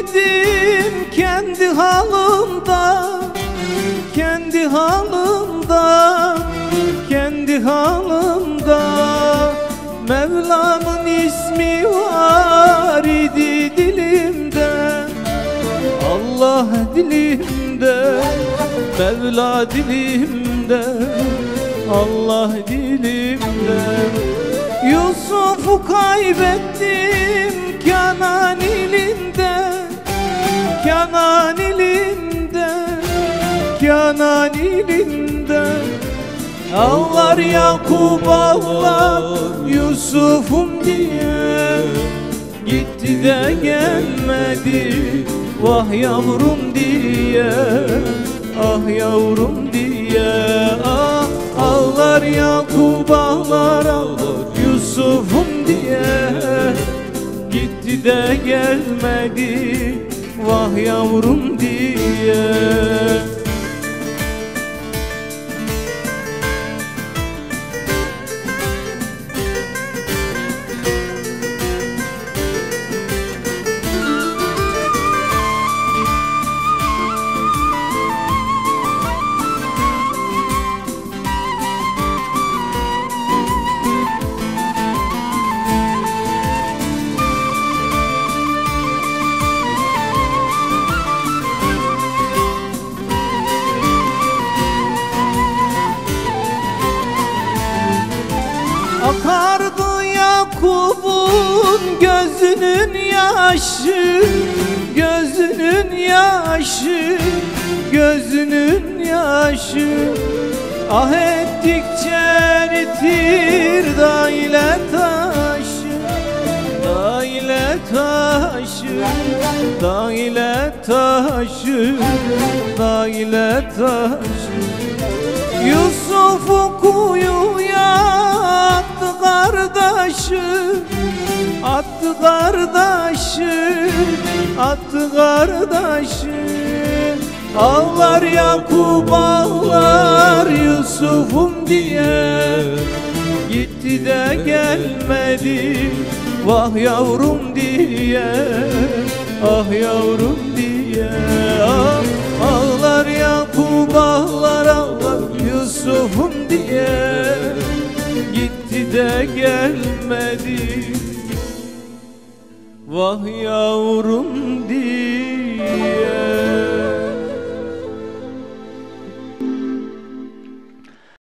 idim kendi halımda Kendi halımda Kendi halımda. Mevlamın ismi var idi dilimde Allah dilimde Mevla dilimde Allah dilimde. Yusuf'u kaybettim Kenan ilinde Ağlar Yakup ağlar Yusuf'um diye. Gitti de gelmedi Vah yavrum diye. Ah yavrum diye. Ah ağlar Yakup ağlar Yusuf'um diye. Gitti de gelmedi Vah yavrum diye Akardı Yakup'un gözünün yaşı Gözünün yaşı Gözünün yaşı. Ah ettikçe eritir da ile taşı Da ile taşı Da ile taşı Da ile taşı. Yusuf'u attı kardeşi Attı kardeşi Attı kardeşi. Ağlar Yakup ağlar Yusuf'um diye Gitti de gelmedi. Vah yavrum diye Ah yavrum diye de gelmedi. Vah yavrum diye